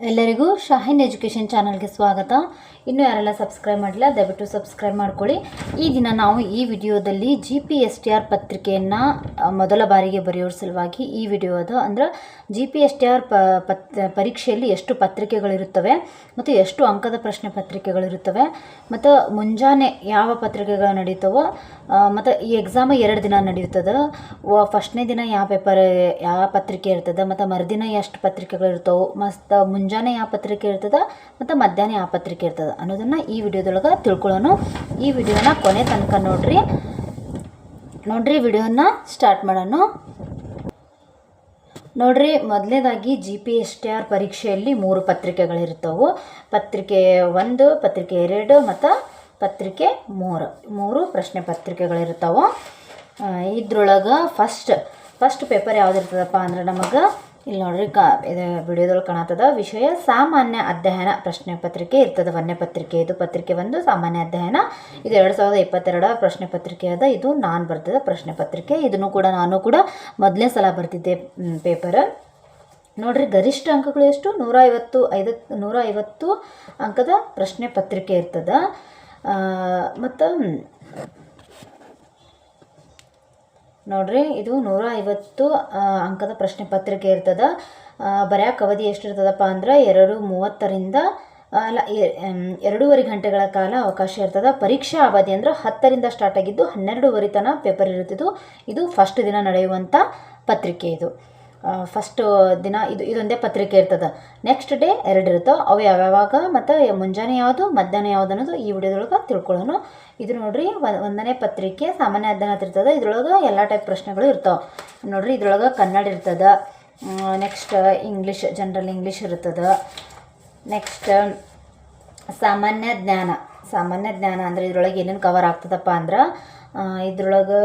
ಎಲ್ಲರಿಗೂ ಶಾಹಿನ್ ಎಜುಕೇಷನ್ ಚಾನಲ್ಗೆ ಸ್ವಾಗತ. ಇನ್ನೂ ಯಾರೆಲ್ಲ ಸಬ್ಸ್ಕ್ರೈಬ್ ಮಾಡಿಲ್ಲ ದಯವಿಟ್ಟು ಸಬ್ಸ್ಕ್ರೈಬ್ ಮಾಡ್ಕೊಳ್ಳಿ. ಈ ದಿನ ನಾವು ಈ ವಿಡಿಯೋದಲ್ಲಿ G P S T R ಪತ್ರಿಕೆಯನ್ನು ಮೊದಲ ಬಾರಿಗೆ ಬರೆಯೋರ ಸಲುವಾಗಿ ಈ ವಿಡಿಯೋ ಅದು. ಅಂದ್ರೆ G P S T R ಪತ್, ಪರೀಕ್ಷೆಯಲ್ಲಿ ಎಷ್ಟು ಪತ್ರಿಕೆಗಳಿರುತ್ತವೆ, ಮತ್ತು ಎಷ್ಟು ಅಂಕದ ಪ್ರಶ್ನೆ ಪತ್ರಿಕೆಗಳಿರುತ್ತವೆ, ಮತ್ತು ಮುಂಜಾನೆ ಯಾವ ಪತ್ರಿಕೆಗಳು ನಡೀತವೋ ಮತ್ತು ಈ ಎಕ್ಸಾಮ್ ಎರಡು ದಿನ ನಡೆಯುತ್ತದೆ ಫಸ್ಟ್ನೇ ದಿನ ಯಾವ ಪೇಪರ್ ಯಾವ ಪತ್ರಿಕೆ ಇರ್ತದೆ, ಮತ್ತು ಮರುದಿನ ಎಷ್ಟು ಪತ್ರಿಕೆಗಳು ಮತ್ತು ಮತ್ತು ಮುಂಜಾನೆ ಯಾವ ಪತ್ರಿಕೆ ಇರ್ತದೆ ಮತ್ತು ಮಧ್ಯಾಹ್ನ ಯಾವ ಪತ್ರಿಕೆ ಇರ್ತದೆ ಅನ್ನೋದನ್ನು ಈ ವಿಡಿಯೋದೊಳಗೆ ತಿಳ್ಕೊಳ್ಳೋಣ. ಈ ವಿಡಿಯೋನ ಕೊನೆ ತನಕ ನೋಡ್ರಿ. ನೋಡ್ರಿ ವಿಡಿಯೋನ ಸ್ಟಾರ್ಟ್ ಮಾಡೋಣ. ನೋಡ್ರಿ ಮೊದಲನೇದಾಗಿ G P S T R ಪರೀಕ್ಷೆಯಲ್ಲಿ ಮೂರು ಪತ್ರಿಕೆಗಳಿರ್ತವೆ. ಪತ್ರಿಕೆ ಒಂದು, ಪತ್ರಿಕೆ ಎರಡು ಮತ್ತು ಪತ್ರಿಕೆ ಮೂರು. ಮೂರು ಪ್ರಶ್ನೆ ಪತ್ರಿಕೆಗಳಿರ್ತಾವೆ. ಇದ್ರೊಳಗೆ ಫಸ್ಟ್ ಫಸ್ಟ್ ಪೇಪರ್ ಯಾವುದಿರ್ತದಪ್ಪ ಅಂದ್ರೆ ನಮಗೆ ಇಲ್ಲಿ ನೋಡ್ರಿ ಕಾ ಇದು ವಿಡಿಯೋದಲ್ಲಿ ಕಾಣತ್ತದ ವಿಷಯ ಸಾಮಾನ್ಯ ಅಧ್ಯಯನ ಪ್ರಶ್ನೆ ಪತ್ರಿಕೆ ಇರ್ತದೆ ಒಂದನೇ ಪತ್ರಿಕೆ. ಇದು ಪತ್ರಿಕೆ ಒಂದು ಸಾಮಾನ್ಯ ಅಧ್ಯಯನ. ಇದು ಎರಡು ಸಾವಿರದ ಇಪ್ಪತ್ತೆರಡರ ಪ್ರಶ್ನೆ ಪತ್ರಿಕೆ ಅದ. ಇದು ನಾನು ಬರ್ತದೆ ಪ್ರಶ್ನೆ ಪತ್ರಿಕೆ. ಇದನ್ನು ಕೂಡ ನಾನು ಕೂಡ ಮೊದಲನೇ ಸಲ ಬರ್ತಿದ್ದೆ ಪೇಪರ್. ನೋಡ್ರಿ ಗರಿಷ್ಠ ಅಂಕಗಳು ಎಷ್ಟು? ನೂರ ಐವತ್ತು ಐದು ನೂರ ಐವತ್ತು ಅಂಕದ ಪ್ರಶ್ನೆ ಪತ್ರಿಕೆ ಇರ್ತದೆ. ಮತ್ತು ನೋಡ್ರಿ, ಇದು ನೂರ ಐವತ್ತು ಅಂಕದ ಪ್ರಶ್ನೆ ಪತ್ರಿಕೆ ಇರ್ತದ. ಬರ್ಯಾಕ ಅವಧಿ ಎಷ್ಟು ಇರ್ತದಪ್ಪ ಅಂದ್ರೆ ಎರಡು ಮೂವತ್ತರಿಂದ ಅಲ್ಲ ಎರಡೂವರೆ ಗಂಟೆಗಳ ಕಾಲ ಅವಕಾಶ ಇರ್ತದೆ. ಪರೀಕ್ಷಾ ಅವಧಿ ಅಂದ್ರೆ ಹತ್ತರಿಂದ ಸ್ಟಾರ್ಟ್ ಆಗಿದ್ದು ಹನ್ನೆರಡೂವರೆ ತನಕ ಪೇಪರ್ ಇರುತ್ತಿದ್ದು. ಇದು ಫಸ್ಟ್ ದಿನ ನಡೆಯುವಂಥ ಪತ್ರಿಕೆ ಇದು. ಫಸ್ಟ್ ದಿನ ಇದು, ಇದೊಂದೇ ಪತ್ರಿಕೆ ಇರ್ತದೆ. ನೆಕ್ಸ್ಟ್ ಡೇ ಎರಡು ಇರುತ್ತೆ, ಅವು ಯಾವ್ಯಾವಾಗ ಮತ್ತು ಮುಂಜಾನೆ ಯಾವುದು, ಮಧ್ಯಾಹ್ನ ಯಾವುದು ಅನ್ನೋದು ಈ ವಿಡಿಯೋದೊಳಗೆ ತಿಳ್ಕೊಳ್ಳೋಣ. ಇದು ನೋಡ್ರಿ ಒಂದ್- ಒಂದನೇ ಪತ್ರಿಕೆ, ಸಾಮಾನ್ಯ ಅಧ್ಯಯನ ಇರ್ತದೆ. ಇದ್ರೊಳಗೆ ಎಲ್ಲ ಟೈಪ್ ಪ್ರಶ್ನೆಗಳು ಇರ್ತಾವೆ. ನೋಡ್ರಿ, ಇದ್ರೊಳಗೆ ಕನ್ನಡ ಇರ್ತದೆ. ನೆಕ್ಸ್ಟ್ ಇಂಗ್ಲೀಷ್ ಜನರಲ್ ಇಂಗ್ಲೀಷ್ ಇರ್ತದೆ. ನೆಕ್ಸ್ಟ್ ಸಾಮಾನ್ಯ ಜ್ಞಾನ. ಸಾಮಾನ್ಯ ಜ್ಞಾನ ಅಂದರೆ ಇದ್ರೊಳಗೆ ಏನೇನು ಕವರ್ ಆಗ್ತದಪ್ಪ ಅಂದ್ರೆ ಇದ್ರೊಳಗೆ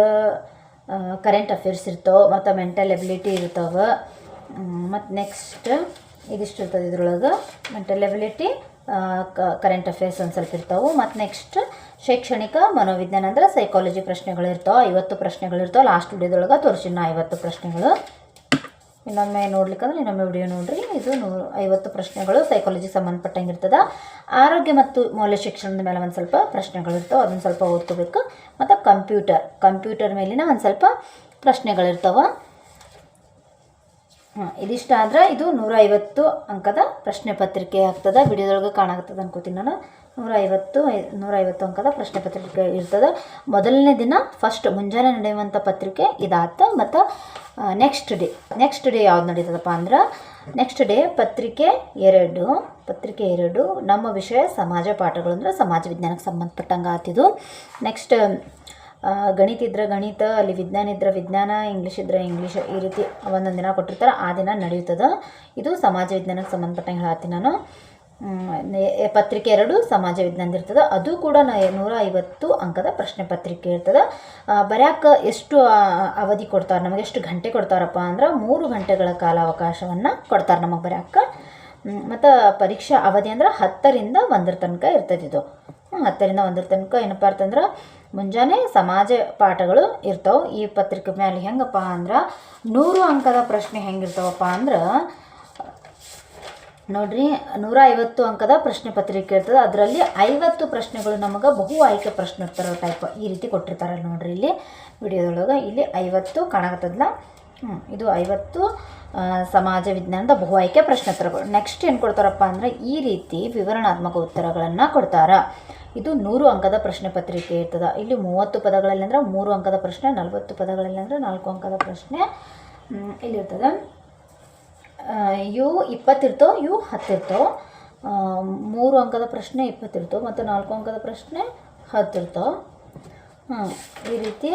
ಕರೆಂಟ್ ಅಫೇರ್ಸ್ ಇರ್ತಾವೆ ಮತ್ತು ಮೆಂಟಲ್ ಎಬಿಲಿಟಿ ಇರ್ತಾವೆ. ಮತ್ತು ನೆಕ್ಸ್ಟ್ ಇದಿಷ್ಟು ಇರ್ತದೆ ಇದ್ರೊಳಗೆ? ಮೆಂಟಲ್ ಎಬಿಲಿಟಿ ಕರೆಂಟ್ ಅಫೇರ್ಸ್ ಒಂದು ಸ್ವಲ್ಪ ಇರ್ತಾವೆ. ಮತ್ತು ನೆಕ್ಸ್ಟ್ ಶೈಕ್ಷಣಿಕ, ಮನೋವಿಜ್ಞಾನ ಅಂದ್ರೆ ಸೈಕಾಲಜಿ ಪ್ರಶ್ನೆಗಳು ಇರ್ತಾವೆ. ಐವತ್ತು ಪ್ರಶ್ನೆಗಳು ಇರ್ತಾವೆ. ಲಾಸ್ಟ್ ವಿಡಿಯೋದೊಳಗೆ ನಾ ಐವತ್ತು ಪ್ರಶ್ನೆಗಳು. ಇನ್ನೊಮ್ಮೆ ನೋಡ್ಲಿಕ್ಕಂದ್ರೆ ಇನ್ನೊಮ್ಮೆ ವಿಡಿಯೋ ನೋಡ್ರಿ. ಇದು ನೂರು ಐವತ್ತು ಪ್ರಶ್ನೆಗಳು ಸೈಕಾಲಜಿ ಸಂಬಂಧಪಟ್ಟಂಗೆ ಇರ್ತದೆ ಆರೋಗ್ಯ ಮತ್ತು ಮೌಲ್ಯ ಶಿಕ್ಷಣದ ಮೇಲೆ ಒಂದು ಸ್ವಲ್ಪ ಪ್ರಶ್ನೆಗಳು ಇರ್ತಾವೆ, ಅದನ್ನು ಸ್ವಲ್ಪ ಓದ್ಕೋಬೇಕು. ಮತ್ತು ಕಂಪ್ಯೂಟರ್ ಕಂಪ್ಯೂಟರ್ ಮೇಲಿನ ಒಂದು ಸ್ವಲ್ಪ ಪ್ರಶ್ನೆಗಳಿರ್ತಾವೆ. ಹಾಂ, ಇದಿಷ್ಟ ಆದ್ರೆ ಇದು ನೂರ ಐವತ್ತು ಅಂಕದ ಪ್ರಶ್ನೆ ಪತ್ರಿಕೆ ಆಗ್ತದೆ. ವಿಡಿಯೋದೊಳಗೆ ಕಾಣಾಗ್ತದೆ ಅನ್ಕೋತೀನಿ ನಾನು. ನೂರ ಐವತ್ತು ಐ- ನೂರ ಐವತ್ತು ಅಂಕದ ಪ್ರಶ್ನೆ ಪತ್ರಿಕೆ ಇರ್ತದೆ. ಮೊದಲನೇ ದಿನ ಫಸ್ಟ್ ಮುಂಜಾನೆ ನಡೆಯುವಂಥ ಪತ್ರಿಕೆ ಇದಾತ. ಮತ್ತು ನೆಕ್ಸ್ಟ್ ಡೇ ನೆಕ್ಸ್ಟ್ ಡೇ ಯಾವ್ದು ನಡೀತದಪ್ಪ ಅಂದ್ರೆ ನೆಕ್ಸ್ಟ್ ಡೇ ಪತ್ರಿಕೆ ಎರಡು ಪತ್ರಿಕೆ ಎರಡು ನಮ್ಮ ವಿಷಯ ಸಮಾಜ ಪಾಠಗಳು ಅಂದ್ರೆ ಸಮಾಜ ವಿಜ್ಞಾನಕ್ಕೆ ಸಂಬಂಧಪಟ್ಟಂಗೆ ಆತಿದು. ನೆಕ್ಸ್ಟ್ ಗಣಿತ ಇದ್ರೆ ಗಣಿತ, ಅಲ್ಲಿ ವಿಜ್ಞಾನ ಇದ್ರೆ ವಿಜ್ಞಾನ ಇಂಗ್ಲೀಷ್ ಇದ್ರೆ ಇಂಗ್ಲೀಷ್ ಈ ರೀತಿ ಒಂದೊಂದು ದಿನ ಕೊಟ್ಟಿರ್ತಾರೆ. ಆ ದಿನ ನಡೆಯುತ್ತದೆ. ಇದು ಸಮಾಜ ವಿಜ್ಞಾನಕ್ಕೆ ಸಂಬಂಧಪಟ್ಟಂಗೆ ಹೇಳತ್ತೀನಿ ನಾನು. ಪತ್ರಿಕೆ ಎರಡು ಸಮಾಜ ವಿಜ್ಞಾನ ಇರ್ತದೆ. ಅದು ಕೂಡ ನೂರ ಐವತ್ತು ಅಂಕದ ಪ್ರಶ್ನೆ ಪತ್ರಿಕೆ ಇರ್ತದೆ. ಬರ್ಯಾಕ ಎಷ್ಟು ಅವಧಿ ಕೊಡ್ತಾರೆ, ನಮಗೆ ಎಷ್ಟು ಗಂಟೆ ಕೊಡ್ತಾರಪ್ಪ ಅಂದ್ರೆ ಮೂರು ಗಂಟೆಗಳ ಕಾಲಾವಕಾಶವನ್ನು ಕೊಡ್ತಾರೆ ನಮಗೆ ಬರ್ಯಾಕ ಮತ್ತು ಪರೀಕ್ಷಾ ಅವಧಿ ಅಂದ್ರೆ ಹತ್ತರಿಂದ ಒಂದರ ತನಕ ಇರ್ತದೆ ಇದು. ಹತ್ತರಿಂದ ಒಂದರ ತನಕ ಏನಪ್ಪ ಅಂತಂದ್ರೆ ಮುಂಜಾನೆ ಸಮಾಜ ಪಾಠಗಳು ಇರ್ತಾವೆ. ಈ ಪತ್ರಿಕೆ ಮೇಲೆ ಹೆಂಗಪ್ಪ ಅಂದ್ರೆ ನೂರು ಅಂಕದ ಪ್ರಶ್ನೆ ಹೆಂಗಿರ್ತಾವಪ್ಪ ಅಂದ್ರೆ ನೋಡ್ರಿ, ನೂರ ಐವತ್ತು ಅಂಕದ ಪ್ರಶ್ನೆ ಪತ್ರಿಕೆ ಇರ್ತದೆ. ಅದರಲ್ಲಿ ಐವತ್ತು ಪ್ರಶ್ನೆಗಳು ನಮಗೆ ಬಹು ಆಯ್ಕೆ ಪ್ರಶ್ನೋತ್ತರ ಟೈಪ್ ಈ ರೀತಿ ಕೊಟ್ಟಿರ್ತಾರೆ ನೋಡ್ರಿ ಇಲ್ಲಿ ವಿಡಿಯೋದೊಳಗೆ. ಇಲ್ಲಿ ಐವತ್ತು ಕಾಣಕತ್ತದಲ್ಲ ಇದು ಐವತ್ತು ಸಮಾಜ ವಿಜ್ಞಾನದ ಬಹು ಆಯ್ಕೆ ಪ್ರಶ್ನೋತ್ತರಗಳು ನೆಕ್ಸ್ಟ್ ಏನು ಕೊಡ್ತಾರಪ್ಪ ಅಂದರೆ ಈ ರೀತಿ ವಿವರಣಾತ್ಮಕ ಉತ್ತರಗಳನ್ನು ಕೊಡ್ತಾರ. ಇದು ನೂರು ಅಂಕದ ಪ್ರಶ್ನೆ ಪತ್ರಿಕೆ ಇರ್ತದೆ. ಇಲ್ಲಿ ಮೂವತ್ತು ಪದಗಳಲ್ಲಿ ಅಂದ್ರೆ ಮೂರು ಅಂಕದ ಪ್ರಶ್ನೆ, ನಲವತ್ತು ಪದಗಳಲ್ಲಿ ಅಂದರೆ ನಾಲ್ಕು ಅಂಕದ ಪ್ರಶ್ನೆ ಇಲ್ಲಿರ್ತದೆ ಇವು ಇಪ್ಪತ್ತಿರ್ತವೆ ಇವು ಹತ್ತಿರ್ತವೆ ಮೂರು ಅಂಕದ ಪ್ರಶ್ನೆ ಇಪ್ಪತ್ತಿರ್ತವೆ ಮತ್ತು ನಾಲ್ಕು ಅಂಕದ ಪ್ರಶ್ನೆ ಹತ್ತಿರ್ತವೆ ಈ ರೀತಿ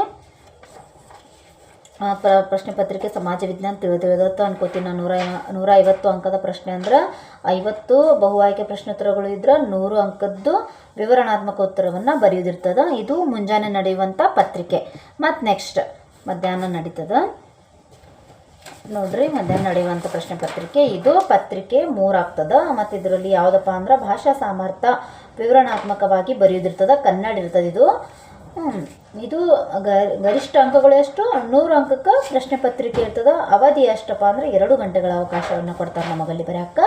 ಪ್ರ ಪ್ರಶ್ನೆ ಪತ್ರಿಕೆ ಸಮಾಜ ವಿಜ್ಞಾನ ತಿಳಿದು ತಿಳಿದತ್ತು ಅನ್ಕೋತೀನಿ. ನಾನು ನೂರ ನೂರ ಐವತ್ತು ಅಂಕದ ಪ್ರಶ್ನೆ ಅಂದ್ರೆ ಐವತ್ತು ಬಹು ಆಯ್ಕೆ ಪ್ರಶ್ನೋತ್ತರಗಳು ಇದ್ರೆ ನೂರು ಅಂಕದ್ದು ವಿವರಣಾತ್ಮಕ ಉತ್ತರವನ್ನು ಬರೆಯೋದಿರ್ತದೆ. ಇದು ಮುಂಜಾನೆ ನಡೆಯುವಂಥ ಪತ್ರಿಕೆ. ಮತ್ತು ನೆಕ್ಸ್ಟ್ ಮಧ್ಯಾಹ್ನ ನಡೀತದೆ. ನೋಡ್ರಿ, ಮಧ್ಯಾಹ್ನ ನಡೆಯುವಂಥ ಪ್ರಶ್ನೆ ಪತ್ರಿಕೆ. ಇದು ಪತ್ರಿಕೆ ಮೂರಾಗ್ತದ ಮತ್ತು ಇದರಲ್ಲಿ ಯಾವುದಪ್ಪ ಅಂದ್ರೆ ಭಾಷಾ ಸಾಮರ್ಥ್ಯ ವಿವರಣಾತ್ಮಕವಾಗಿ ಬರೆಯೋದಿರ್ತದೆ. ಕನ್ನಡ ಇರ್ತದೆ ಇದು. ಇದು ಗರಿಷ್ಠ ಅಂಕಗಳು ಎಷ್ಟು? ನೂರು ಅಂಕಕ್ಕೆ ಪ್ರಶ್ನೆ ಪತ್ರಿಕೆ ಇರ್ತದೆ. ಅವಧಿ ಎಷ್ಟಪ್ಪ ಅಂದ್ರೆ ಎರಡು ಗಂಟೆಗಳ ಅವಕಾಶವನ್ನು ಕೊಡ್ತಾರೆ ನಮಗಲ್ಲಿ ಬರೆಯಕ್ಕ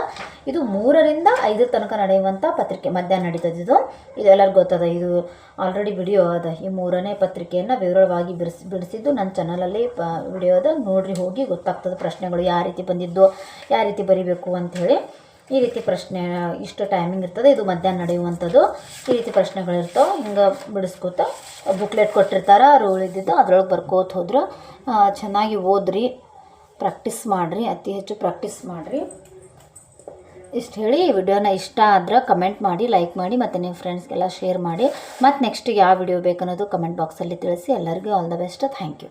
ಇದು ಮೂರರಿಂದ ಐದು ತನಕ ನಡೆಯುವಂಥ ಪತ್ರಿಕೆ, ಮಧ್ಯಾಹ್ನ ನಡೀತದೆ ಇದು. ಇದು ಎಲ್ಲರಿಗೂ ಗೊತ್ತದ, ಇದು ಆಲ್ರೆಡಿ ವಿಡಿಯೋ ಅದ. ಈ ಮೂರನೇ ಪತ್ರಿಕೆಯನ್ನು ವಿವರವಾಗಿ ಬಿಡಿಸಿ, ಬಿಡಿಸಿದ್ದು ನನ್ನ ಚಾನಲಲ್ಲಿ ಪ ವಿಡಿಯೋ ಅದ. ನೋಡ್ರಿ, ಹೋಗಿ ಗೊತ್ತಾಗ್ತದೆ ಪ್ರಶ್ನೆಗಳು, ಯಾವ ರೀತಿ ಬಂದಿದ್ದು, ಯಾವ ರೀತಿ ಬರಿಬೇಕು ಅಂಥೇಳಿ ಈ ರೀತಿ ಪ್ರಶ್ನೆ ಇಷ್ಟು ಟೈಮಿಂಗ್ ಇರ್ತದೆ. ಇದು ಮಧ್ಯಾಹ್ನ ನಡೆಯುವಂಥದ್ದು. ಈ ರೀತಿ ಪ್ರಶ್ನೆಗಳಿರ್ತಾವೆ ಹಿಂಗೆ ಬಿಡಿಸ್ಕೋತ ಬುಕ್ಲೆಟ್ ಕೊಟ್ಟಿರ್ತಾರೆ. ರೋಲ್ ಇದ್ದಿದ್ದು ಅದ್ರೊಳಗೆ ಬರ್ಕೋತ ಹೋದ್ರೆ. ಚೆನ್ನಾಗಿ ಓದ್ರಿ. ಪ್ರಾಕ್ಟೀಸ್ ಮಾಡಿರಿ. ಅತಿ ಹೆಚ್ಚು ಪ್ರಾಕ್ಟೀಸ್ ಮಾಡಿರಿ. ಇಷ್ಟು ಹೇಳಿ. ಈ ವಿಡಿಯೋನ ಇಷ್ಟ ಆದ್ರೆ ಕಮೆಂಟ್ ಮಾಡಿ ಲೈಕ್ ಮಾಡಿ, ಮತ್ತು ನಿಮ್ಮ ಫ್ರೆಂಡ್ಸ್ಗೆಲ್ಲ ಶೇರ್ ಮಾಡಿ. ಮತ್ತು ನೆಕ್ಸ್ಟ್ ಯಾವ ವಿಡಿಯೋ ಬೇಕನ್ನೋದು ಕಮೆಂಟ್ ಬಾಕ್ಸಲ್ಲಿ ತಿಳಿಸಿ. ಎಲ್ಲರಿಗೂ all the best thank you